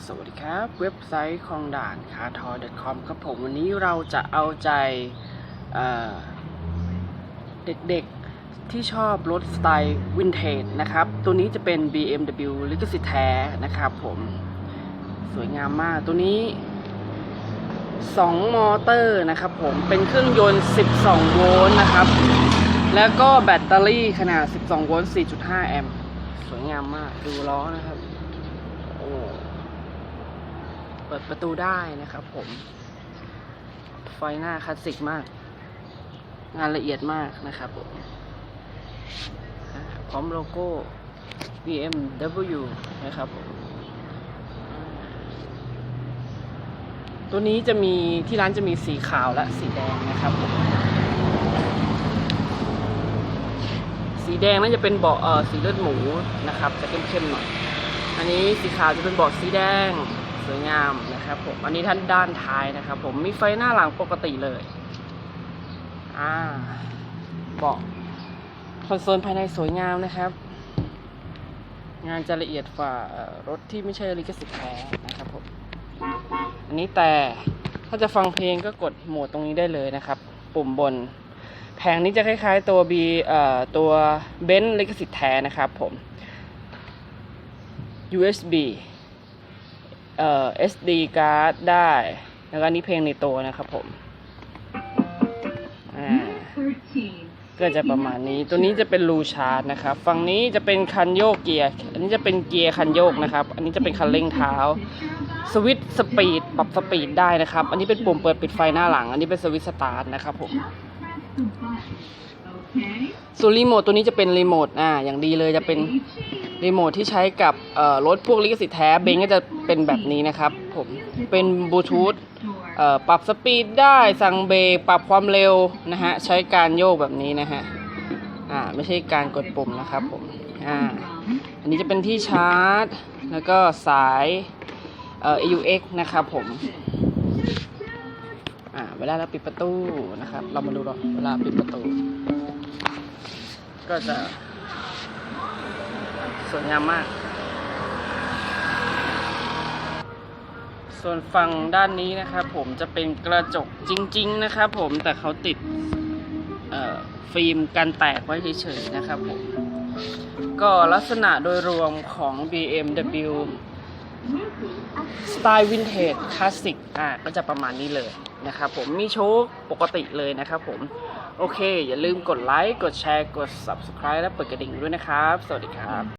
สวัสดีครับ เว็บไซต์ของด่านคาทอ .com ครับผมวันนี้เราจะเอาใจเเด็กๆที่ชอบรถสไตล์วินเทจนะครับ ตัวนี้จะเป็น BMW ลิขสิทธิ์แท้นะครับผมสวยงามมากตัวนี้ 2 มอเตอร์นะครับผมเป็นเครื่องยนต์ 12 โวลต์นะครับ แล้วก็แบตเตอรี่ขนาด 12 โวลต์ 4.5 แอมป์สวยงามมากดูล้อนะครับโอ้ ปิดประตูได้นะครับผม ไฟหน้าคลาสสิกมาก งานละเอียดมากนะครับผม พร้อมโลโก้ BMW นะครับผม ตัวนี้จะมีที่ร้านจะมีสีขาวและสีแดงนะครับผม สีแดงน่าจะเป็นเบาะเออสีเลือดหมูนะครับ จะเข้มๆหน่อย อันนี้สีขาวจะเป็นเบาะสีแดง สวยงามนะครับผมอันนี้ท่านด้านท้ายนะครับ ผมมีไฟหน้าหลังปกติเลย อ่าเบาะคอนโซลภายในสวยงามนะครับ งานจะละเอียดฝ่ารถที่ไม่ใช่ลิขสิทธิ์แท้นะครับผมอันนี้แต่ถ้าจะฟังเพลงก็กดโหมดตรงนี้ได้เลยนะครับ ปุ่มบน แผงนี้จะคล้ายๆตัว B เอ่อตัวเบนซ์ลิขสิทธิ์แท้นะครับผม USB เอ่อ SD card ได้ แล้วก็อันนี้เพลงในตัวนะครับผม อ่า ก็จะประมาณนี้ ตัวนี้จะเป็นรูชาร์จนะครับ ฝั่งนี้จะเป็นคันโยกเกียร์ อันนี้จะเป็นเกียร์คันโยกนะครับ อันนี้จะเป็นคันเร่งเท้า สวิตช์สปีดปรับสปีดได้นะครับ อันนี้เป็นปุ่มเปิดปิดไฟหน้าหลัง อันนี้เป็นสวิตช์สตาร์ทนะครับผมส่วนรีโมทตัวนี้จะเป็นรีโมท อ่า อย่างดีเลยจะเป็น รีโมทที่ใช้กับรถพวกลิขสิทธิ์แท้เบนก็จะเป็นแบบนี้นะครับผมเป็นบลูทูธปรับสปีดได้สั่งเบรกปรับความเร็วนะฮะใช้การโยกแบบนี้นะฮะอ่าไม่ใช่การกดปุ่มนะครับผมอ่าอันนี้จะเป็นที่ชาร์จ แล้วก็สายเอ่อ AUX นะครับผมอ่าเวลาเราปิดประตูนะครับ เรามาดูเราเวลาปิดประตู ก็จะ สวยงามมาก ส่วนฝั่งด้านนี้นะครับผมจะเป็นกระจกจริง ๆ นะครับผมแต่เขาติดฟิล์มกันแตกไว้เฉยๆนะครับผมก็ลักษณะโดยรวมของ BMW สไตล์วินเทจคลาสสิกอะก็จะประมาณนี้เลยนะครับผมมีโชคปกติเลยนะครับผม โอเค อย่าลืมกดไลค์ กดแชร์ กด Subscribe และเปิดกระดิ่งด้วยนะครับ สวัสดีครับ